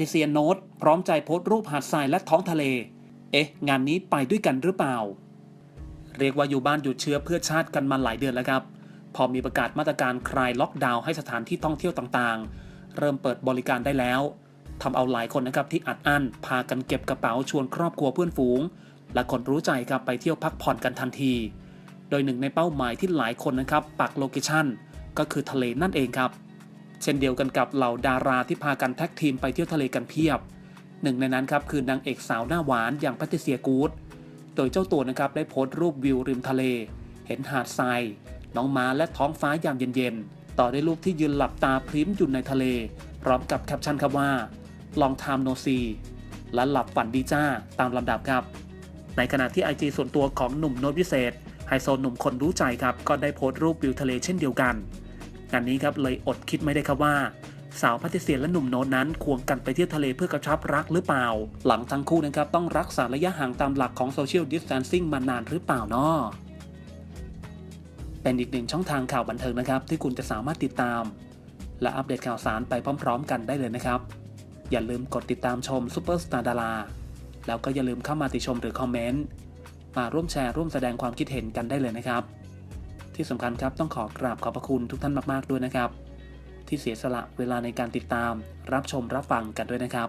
ติเซียโนตพร้อมใจโพสต์รูปหาดทรายและท้องทะเล เอ๊ะ งานนี้ไปด้วยกันหรือเปล่า เรียกว่าอยู่บ้านหยุดเชื้อเพื่อชาติกันมาหลายเดือนแล้วครับ พอมีประกาศมาตรการคลายล็อกดาวน์ให้สถานที่ท่องเที่ยวต่างๆ เริ่มเปิดบริการได้แล้วทำเอาหลายคนนะครับที่อัดอั้น พากันเก็บกระเป๋าชวนครอบครัวเพื่อนฝูง และคนรู้ใจครับไปเที่ยวพักผ่อนกันทันที โดยหนึ่งในเป้าหมายที่หลายคนนะครับปักโลเคชั่นก็คือทะเลนั่นเองครับ เช่นเดียวกันกับเหล่าดาราที่พากันแท็กทีมไปเที่ยวทะเลกันเพียบ หนึ่งในนั้นครับคือนางเอกสาวหน้าหวานอย่างพทริเซียกูดโดยเจ้าตัวนะครับได้โพสต์รูปวิวริมทะเล เห็นหาดทรายน้องม้าและท้องฟ้ายามเย็นๆ ต่อด้วยรูปที่ยืนหลับตาพริ้มอยู่ในทะเล พร้อมกับแคปชั่นครับว่า long time no see และหลับฝันดีจ้าตามลำดับครับ ในขณะที่ไอจีส่วนตัวของหนุ่มโน้ตวิเศษไฮโซหนุ่มคนรู้ใจครับก็ได้โพสต์รูปวิวทะเลเช่นเดียวกัน งานนี้ครับเลยอดคิดไม่ได้ครับว่า สาวพัติเซียและหนุ่มโน้ตนั้นควงกันไปเที่ยวทะเลเพื่อกระชับรักหรือเปล่า หลังทั้งคู่นะครับต้องรักษาระยะห่างตามหลักของโซเชียลดิส a ทนซิ่งมานานหรือเปล่าเนาะเป็นอีกหนึ่งช่องทางข่าวบันเทิงนะครับ ที่คุณจะสามารถติดตาม และอัปเดตข่าวสารไปพร้อม ๆ กันได้เลยนะครับ อย่าลืมกดติดตามชมซูเปอร์สตาร์ดาราแล้วก็อย่าลืมเข้ามาติชมหรือคอมเมนต์มาร่วมแชร์ร่วมแสดงความคิดเห็นกันได้เลยนะครับ ที่สำคัญครับต้องขอกราบขอบพระคุณทุกท่านมาก ๆ ด้วยนะครับ ที่เสียสละเวลาในการติดตาม รับชมรับฟังกันด้วยนะครับ